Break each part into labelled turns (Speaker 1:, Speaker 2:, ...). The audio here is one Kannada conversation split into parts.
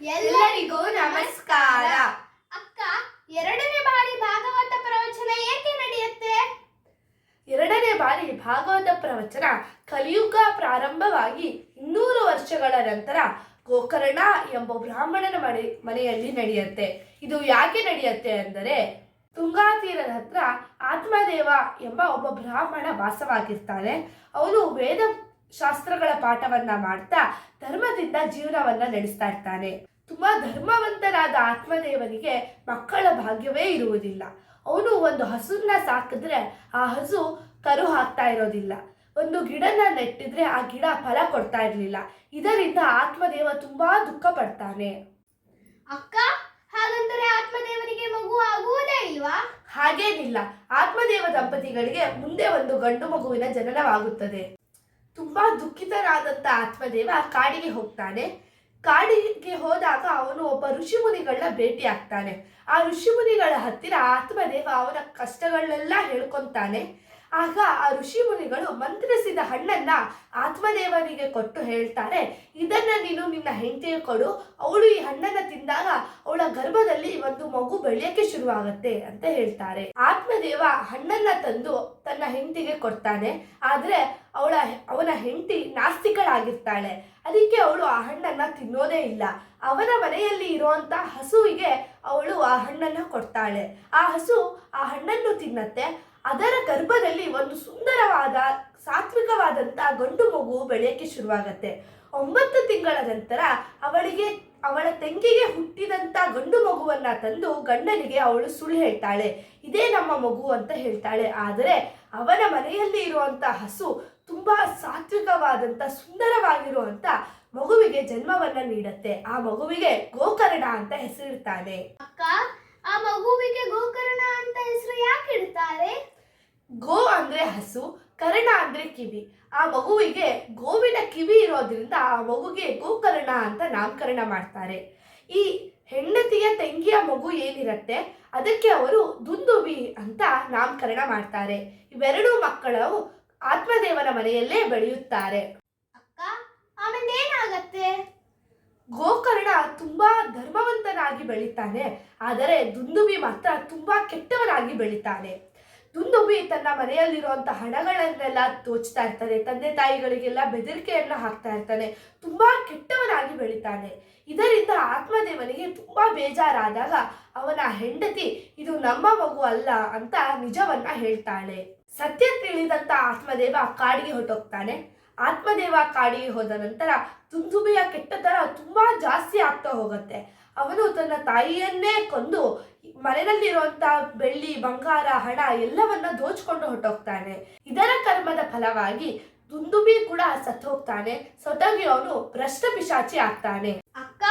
Speaker 1: ಎಲ್ಲರಿಗೂ ನಮಸ್ಕಾರ.
Speaker 2: ಅಕ್ಕ ಎರಡನೇ ಬಾರಿ ಭಾಗವತ ಪ್ರವಚನ ಏಕೆ ನಡೆಯುತ್ತೆ?
Speaker 1: ಎರಡನೇ ಬಾರಿ ಭಾಗವತ ಪ್ರವಚನ ಕಲಿಯುಗ ಪ್ರಾರಂಭವಾಗಿ ಇನ್ನೂರು ವರ್ಷಗಳ ನಂತರ ಗೋಕರ್ಣ ಎಂಬ ಬ್ರಾಹ್ಮಣನ ಮನೆ ಮನೆಯಲ್ಲಿ ನಡೆಯುತ್ತೆ. ಇದು ಯಾಕೆ ನಡೆಯುತ್ತೆ ಅಂದರೆ ತುಂಗಾ ತೀರದ ಹತ್ರ ಆತ್ಮದೇವ ಎಂಬ ಒಬ್ಬ ಬ್ರಾಹ್ಮಣ ವಾಸವಾಗಿರ್ತಾನೆ. ಅವನು ವೇದ ಶಾಸ್ತ್ರಗಳ ಪಾಠವನ್ನ ಮಾಡ್ತಾ ಧರ್ಮದಿಂದ ಜೀವನವನ್ನ ನಡೆಸ್ತಾ ಇರ್ತಾನೆ. ತುಂಬಾ ಧರ್ಮವಂತರಾದ ಆತ್ಮದೇವನಿಗೆ ಮಕ್ಕಳ ಭಾಗ್ಯವೇ ಇರುವುದಿಲ್ಲ. ಅವನು ಒಂದು ಹಸುನ್ನ ಸಾಕಿದ್ರೆ ಆ ಹಸು ಕರು ಹಾಕ್ತಾ ಇರೋದಿಲ್ಲ. ಒಂದು ಗಿಡನ ನೆಟ್ಟಿದ್ರೆ ಆ ಗಿಡ ಫಲ ಕೊಡ್ತಾ ಇರಲಿಲ್ಲ. ಇದರಿಂದ ಆತ್ಮದೇವ ತುಂಬಾ ದುಃಖ ಪಡ್ತಾನೆ.
Speaker 2: ಅಕ್ಕ ಹಾಗಂದರೆ ಆತ್ಮದೇವನಿಗೆ ಮಗು ಆಗುವುದೇ ಇಲ್ವಾ?
Speaker 1: ಹಾಗೇನಿಲ್ಲ. ಆತ್ಮದೇವ ದಂಪತಿಗಳಿಗೆ ಮುಂದೆ ಒಂದು ಗಂಡು ಮಗುವಿನ ಜನನವಾಗುತ್ತದೆ. ತುಂಬಾ ದುಃಖಿತರಾದಂತ ಆತ್ಮದೇವ ಕಾಡಿಗೆ ಹೋಗ್ತಾನೆ. ಕಾಡಿಗೆ ಹೋದಾಗ ಅವನು ಒಬ್ಬ ಋಷಿಮುನಿಗಳನ್ನ ಭೇಟಿ ಆಗ್ತಾನೆ ಆ ಋಷಿಮುನಿಗಳ ಹತ್ತಿರ ಆತ್ಮದೇವ ಅವನ ಕಷ್ಟಗಳನ್ನೆಲ್ಲ ಹೇಳ್ಕೊಂತಾನೆ. ಆಗ ಆ ಋಷಿ ಮುನಿಗಳು ಮಂತ್ರಿಸಿದ ಹಣ್ಣನ್ನ ಆತ್ಮದೇವನಿಗೆ ಕೊಟ್ಟು ಹೇಳ್ತಾರೆ, ಇದನ್ನ ನೀನು ನಿನ್ನ ಹೆಂಡತಿಗೆ ಕೊಡು, ಅವಳು ಈ ಹಣ್ಣನ್ನ ತಿಂದಾಗ ಅವಳ ಗರ್ಭದಲ್ಲಿ ಒಂದು ಮಗು ಬೆಳೆಯಕ್ಕೆ ಶುರುವಾಗತ್ತೆ ಅಂತ ಹೇಳ್ತಾರೆ. ಆತ್ಮದೇವ ಹಣ್ಣನ್ನ ತಂದು ತನ್ನ ಹೆಂಡತಿಗೆ ಕೊಡ್ತಾನೆ, ಆದ್ರೆ ಅವಳ ಅವನ ಹೆಂಡತಿ ನಾಸ್ತಿಕಳಾಗಿರ್ತಾಳೆ. ಅದಕ್ಕೆ ಅವಳು ಆ ಹಣ್ಣನ್ನ ತಿನ್ನೋದೇ ಇಲ್ಲ. ಅವನ ಮನೆಯಲ್ಲಿ ಇರುವಂತ ಹಸುವಿಗೆ ಅವಳು ಆ ಹಣ್ಣನ್ನ ಕೊಡ್ತಾಳೆ. ಆ ಹಸು ಆ ಹಣ್ಣನ್ನು ತಿನ್ನತ್ತೆ ಅದರ ಗರ್ಭದಲ್ಲಿ ಒಂದು ಸುಂದರವಾದ ಸಾತ್ವಿಕವಾದಂತ ಗಂಡು ಮಗು ಬೆಳೆಯಕ್ಕೆ ಶುರುವಾಗತ್ತೆ. ಒಂಬತ್ತು ತಿಂಗಳ ನಂತರ ಅವಳಿಗೆ, ಅವಳ ತಂಗಿಗೆ ಹುಟ್ಟಿದಂತ ಗಂಡು ಮಗುವನ್ನ ತಂದು ಗಂಡನಿಗೆ ಅವಳು ಸುಳ್ಳು ಹೇಳ್ತಾಳೆ. ಇದೇ ನಮ್ಮ ಮಗು ಅಂತ ಹೇಳ್ತಾಳೆ. ಆದರೆ ಅವನ ಮನೆಯಲ್ಲಿ ಇರುವಂತ ಹಸು ತುಂಬಾ ಸಾತ್ವಿಕವಾದಂತ ಸುಂದರವಾಗಿರುವಂತ ಮಗುವಿಗೆ ಜನ್ಮವನ್ನ ನೀಡತ್ತೆ. ಆ ಮಗುವಿಗೆ ಗೋಕರ್ಣ ಅಂತ ಹೆಸರಿಡ್ತಾನೆ
Speaker 2: ಅಕ್ಕ, ಆ ಮಗುವಿಗೆ ಗೋಕರ್ಣ ಅಂತ ಹೆಸರು ಯಾಕೆ ಇಡ್ತಾರೆ
Speaker 1: ಗೋ ಅಂದ್ರೆ ಹಸು ಕರ್ಣ ಅಂದ್ರೆ ಕಿವಿ. ಆ ಮಗುವಿಗೆ ಗೋವಿನ ಕಿವಿ ಇರೋದ್ರಿಂದ ಆ ಮಗುಗೆ ಗೋಕರ್ಣ ಅಂತ ನಾಮಕರಣ ಮಾಡ್ತಾರೆ. ಈ ಹೆಂಡತಿಯ ತಂಗಿಯ ಮಗು ಏನಿರತ್ತೆ ಅದಕ್ಕೆ ಅವರು ದುಂದುಬಿ ಅಂತ ನಾಮಕರಣ ಮಾಡ್ತಾರೆ. ಇವೆರಡೂ ಮಕ್ಕಳು ಆತ್ಮದೇವನ ಮನೆಯಲ್ಲೇ ಬೆಳೆಯುತ್ತಾರೆ.
Speaker 2: ಅಕ್ಕ ಆಮೇಲೆ ಏನಾಗತ್ತೆ?
Speaker 1: ಗೋಕರ್ಣ ತುಂಬಾ ಧರ್ಮವಂತನಾಗಿ ಬೆಳಿತಾನೆ ಆದರೆ ದುಂದುಬಿ ಮಾತ್ರ ತುಂಬಾ ಕೆಟ್ಟವನಾಗಿ ಬೆಳಿತಾನೆ. ದುಂದುಬಿ ತನ್ನ ಮನೆಯಲ್ಲಿರುವಂತ ಹಣಗಳನ್ನೆಲ್ಲ ದೋಚ್ತಾ ಇರ್ತಾನೆ. ತಂದೆ ತಾಯಿಗಳಿಗೆಲ್ಲ ಬೆದರಿಕೆಯನ್ನ ಹಾಕ್ತಾ ಇರ್ತಾನೆ. ತುಂಬಾ ಕೆಟ್ಟವನಾಗಿ ಬೆಳಿತಾನೆ. ಇದರಿಂದ ಆತ್ಮದೇವನಿಗೆ ತುಂಬಾ ಬೇಜಾರಾದಾಗ ಅವನ ಹೆಂಡತಿ, ಇದು ನಮ್ಮ ಮಗು ಅಲ್ಲ ಅಂತ ನಿಜವನ್ನ ಹೇಳ್ತಾಳೆ. ಸತ್ಯ ತಿಳಿದಂತ ಆತ್ಮದೇವ ಕಾಡಿಗೆ ಹೊರಟೋಗ್ತಾನೆ. ಆತ್ಮದೇವ ಕಾಡಿಗೆ ಹೋದ ನಂತರ ತುಂದುಬಿಯ ಕೆಟ್ಟತನ ತುಂಬಾ ಜಾಸ್ತಿ ಆಗ್ತಾ ಹೋಗುತ್ತೆ. ಅವನು ತನ್ನ ತಾಯಿಯನ್ನೇ ಕೊಂದು ಮನೆಯಲ್ಲಿರುವಂತ ಬೆಳ್ಳಿ ಬಂಗಾರ ಹಣ ಎಲ್ಲವನ್ನ ದೋಚ್ಕೊಂಡು ಹೊರಟೋಗ್ತಾನೆ. ಇದರ ಕರ್ಮದ ಫಲವಾಗಿ ದುಂದುಬಿ ಕೂಡ ಸತ್ತು ಸೊತಗಿ ಅವನು ಭ್ರಷ್ಟ ಪಿಶಾಚಿ ಆಗ್ತಾನೆ.
Speaker 2: ಅಕ್ಕ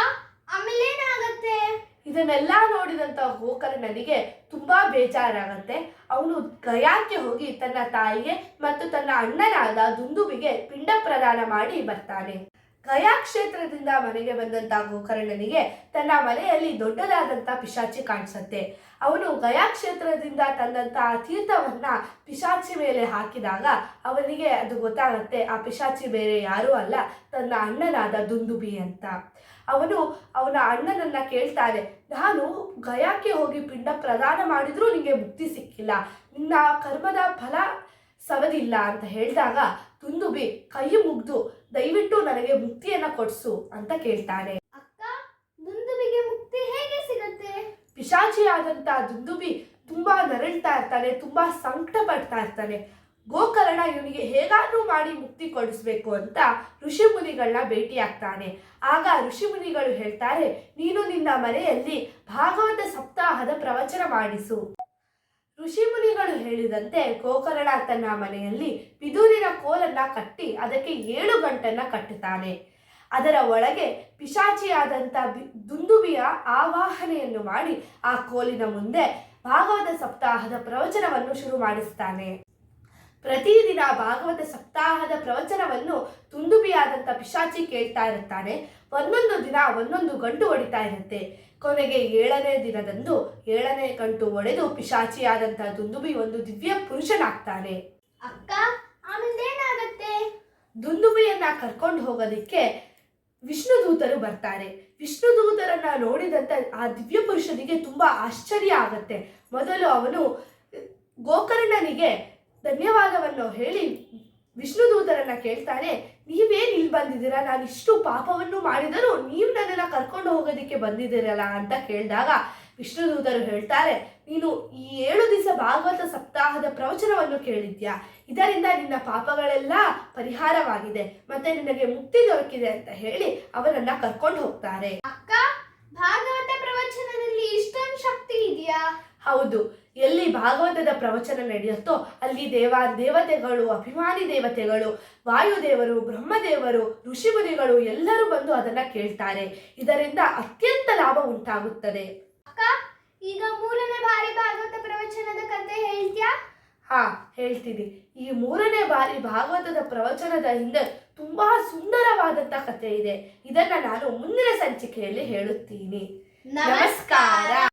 Speaker 2: ಆಮೇಲೆ ಏನಾಗತ್ತೆ?
Speaker 1: ಇದನ್ನೆಲ್ಲ ನೋಡಿದಂತ ಗೋಕರ್ಣನಿಗೆ ತುಂಬಾ ಬೇಜಾರಾಗತ್ತೆ. ಅವನು ಗಯಾಕ್ಕೆ ಹೋಗಿ ತನ್ನ ತಾಯಿಗೆ ಮತ್ತು ತನ್ನ ಅಣ್ಣನಾದ ದುಂದುಬಿಗೆ ಪಿಂಡ ಪ್ರದಾನ ಮಾಡಿ ಬರ್ತಾನೆ. ಗಯಾ ಕ್ಷೇತ್ರದಿಂದ ಮನೆಗೆ ಬಂದಂತ ಗೋಕರ್ಣನಿಗೆ ತನ್ನ ಮನೆಯಲ್ಲಿ ದೊಡ್ಡದಾದಂತ ಪಿಶಾಚಿ ಕಾಣಿಸುತ್ತೆ. ಅವನು ಗಯಾ ಕ್ಷೇತ್ರದಿಂದ ತಂದಂತ ತೀರ್ಥವನ್ನ ಪಿಶಾಚಿ ಮೇಲೆ ಹಾಕಿದಾಗ ಅವನಿಗೆ ಅದು ಗೊತ್ತಾಗತ್ತೆ, ಆ ಪಿಶಾಚಿ ಬೇರೆ ಯಾರೂ ಅಲ್ಲ, ತನ್ನ ಅಣ್ಣನಾದ ದುಂದುಬಿ ಅಂತ. ಅವನು ಅವನ ಅಣ್ಣನನ್ನ ಕೇಳ್ತಾನೆ, ನಾನು ಗಯಾಕ್ಕೆ ಹೋಗಿ ಪಿಂಡ ಪ್ರದಾನ ಮಾಡಿದ್ರೂ ನಿಮಗೆ ಮುಕ್ತಿ ಸಿಕ್ಕಿಲ್ಲ, ನಿನ್ನ ಕರ್ಮದ ಫಲ ಸವದಿಲ್ಲ ಅಂತ ಹೇಳಿದಾಗ ದುಂದುಬಿ ಕೈ ಮುಗ್ದು ದಯವಿಟ್ಟು ನನಗೆ ಮುಕ್ತಿಯನ್ನ ಕೊಡಿಸು ಅಂತ ಕೇಳ್ತಾನೆ.
Speaker 2: ಅಕ್ಕ ದುಂದುಬಿಗೆ ಮುಕ್ತಿ ಹೇಗೆ ಸಿಗತ್ತೆ?
Speaker 1: ಪಿಶಾಚಿಯಾದಂತ ದುಂದುಬಿ ತುಂಬಾ ನರಳ್ತಾ ಇರ್ತಾನೆ ತುಂಬಾ ಸಂಕಟ ಪಡ್ತಾ ಇರ್ತಾನೆ. ಗೋಕರ್ಣ ಇವನಿಗೆ ಹೇಗಾದ್ರೂ ಮಾಡಿ ಮುಕ್ತಿ ಕೊಡಿಸ್ಬೇಕು ಅಂತ ಋಷಿ ಮುನಿಗಳನ್ನ ಭೇಟಿ ಆಗ್ತಾನೆ ಆಗ ಋಷಿ ಮುನಿಗಳು ಹೇಳ್ತಾರೆ ನೀನು ನಿನ್ನ ಮನೆಯಲ್ಲಿ ಭಾಗವತ ಸಪ್ತಾಹದ ಪ್ರವಚನ ಮಾಡಿಸು. ಋಷಿ ಮುನಿಗಳು ಹೇಳಿದಂತೆ ಗೋಕರ್ಣ ತನ್ನ ಮನೆಯಲ್ಲಿ ಬಿದುರಿನ ಕೋಲನ್ನ ಕಟ್ಟಿ ಅದಕ್ಕೆ ಏಳು ಗಂಟನ್ನ ಕಟ್ಟುತ್ತಾನೆ. ಅದರ ಒಳಗೆ ಪಿಶಾಚಿಯಾದಂಥ ದುಂದುಬಿಯ ಆವಾಹನೆಯನ್ನು ಮಾಡಿ ಆ ಕೋಲಿನ ಮುಂದೆ ಭಾಗವತ ಸಪ್ತಾಹದ ಪ್ರವಚನವನ್ನು ಶುರು ಮಾಡಿಸ್ತಾನೆ. ಪ್ರತಿದಿನ ಭಾಗವತ ಸಪ್ತಾಹದ ಪ್ರವಚನವನ್ನು ತುಂದುಬಿಯಾದಂಥ ಪಿಶಾಚಿ ಕೇಳ್ತಾ ಇರುತ್ತಾನೆ. ಒಂದೊಂದು ದಿನ ಒಂದೊಂದು ಗಂಟು ಹೊಡಿತಾ ಇರುತ್ತೆ. ಕೊನೆಗೆ ಏಳನೇ ದಿನದಂದು ಏಳನೇ ಗಂಟು ಒಡೆದು ಪಿಶಾಚಿಯಾದಂಥ ದುಂದುಬಿ ಒಂದು ದಿವ್ಯ ಪುರುಷನಾಗ್ತಾನೆ.
Speaker 2: ಅಕ್ಕ ಆಮೇಲೆ ಏನಾಗತ್ತೆ
Speaker 1: ದುಂದುಬಿಯನ್ನ ಕರ್ಕೊಂಡು ಹೋಗೋದಿಕ್ಕೆ ವಿಷ್ಣು ದೂತರು ಬರ್ತಾರೆ. ವಿಷ್ಣು ದೂತರನ್ನ ನೋಡಿದಂತೆ ಆ ದಿವ್ಯ ಪುರುಷನಿಗೆ ತುಂಬಾ ಆಶ್ಚರ್ಯ ಆಗತ್ತೆ. ಮೊದಲು ಅವನು ಗೋಕರ್ಣನಿಗೆ ಧನ್ಯವಾದವನ್ನು ಹೇಳಿ ವಿಷ್ಣುದೂತರನ್ನ ಕೇಳ್ತಾನೆ ನೀವೇನು ಇಲ್ಲಿ ಬಂದಿದ್ದೀರಾ? ನಾನು ಇಷ್ಟು ಪಾಪವನ್ನು ಮಾಡಿದರೂ ನೀವು ನನ್ನನ್ನು ಕರ್ಕೊಂಡು ಹೋಗೋದಿಕ್ಕೆ ಬಂದಿದ್ದೀರಲ್ಲ ಅಂತ ಕೇಳಿದಾಗ ವಿಷ್ಣುದೂತರು ಹೇಳ್ತಾರೆ ನೀನು ಈ ಏಳು ದಿವಸ ಭಾಗವತ ಸಪ್ತಾಹದ ಪ್ರವಚನವನ್ನು ಕೇಳಿದ್ಯಾ? ಇದರಿಂದ ನಿನ್ನ ಪಾಪಗಳೆಲ್ಲ ಪರಿಹಾರವಾಗಿದೆ ಮತ್ತೆ ನಿನಗೆ ಮುಕ್ತಿ ದೊರಕಿದೆ ಅಂತ ಹೇಳಿ ಅವನನ್ನ ಕರ್ಕೊಂಡು ಹೋಗ್ತಾರೆ.
Speaker 2: ಅಕ್ಕ ಭಾಗವತ ಪ್ರವಚನದಲ್ಲಿ ಇಷ್ಟೊಂದು ಶಕ್ತಿ ಇದೆಯಾ?
Speaker 1: ಹೌದು ಎಲ್ಲಿ ಭಾಗವತದ ಪ್ರವಚನ ನಡೆಯುತ್ತೋ ಅಲ್ಲಿ ದೇವ ದೇವತೆಗಳು ಅಭಿಮಾನಿ ದೇವತೆಗಳು ವಾಯುದೇವರು ಬ್ರಹ್ಮದೇವರು ಋಷಿಮುನಿಗಳು ಎಲ್ಲರೂ ಬಂದು ಅದನ್ನ ಕೇಳ್ತಾರೆ. ಇದರಿಂದ ಅತ್ಯಂತ ಲಾಭ ಉಂಟಾಗುತ್ತದೆ.
Speaker 2: ಅಕ್ಕ ಈಗ ಮೂರನೇ ಬಾರಿ ಭಾಗವತ ಪ್ರವಚನದ ಕಥೆ ಹೇಳ್ತೀಯಾ?
Speaker 1: ಹಾ ಹೇಳ್ತೀನಿ. ಈ ಮೂರನೇ ಬಾರಿ ಭಾಗವತದ ಪ್ರವಚನದ ಹಿಂದೆ ತುಂಬಾ ಸುಂದರವಾದಂತ ಕಥೆ ಇದೆ. ಇದನ್ನ ನಾನು ಮುಂದಿನ ಸಂಚಿಕೆಯಲ್ಲಿ ಹೇಳುತ್ತೀನಿ. ನಮಸ್ಕಾರ.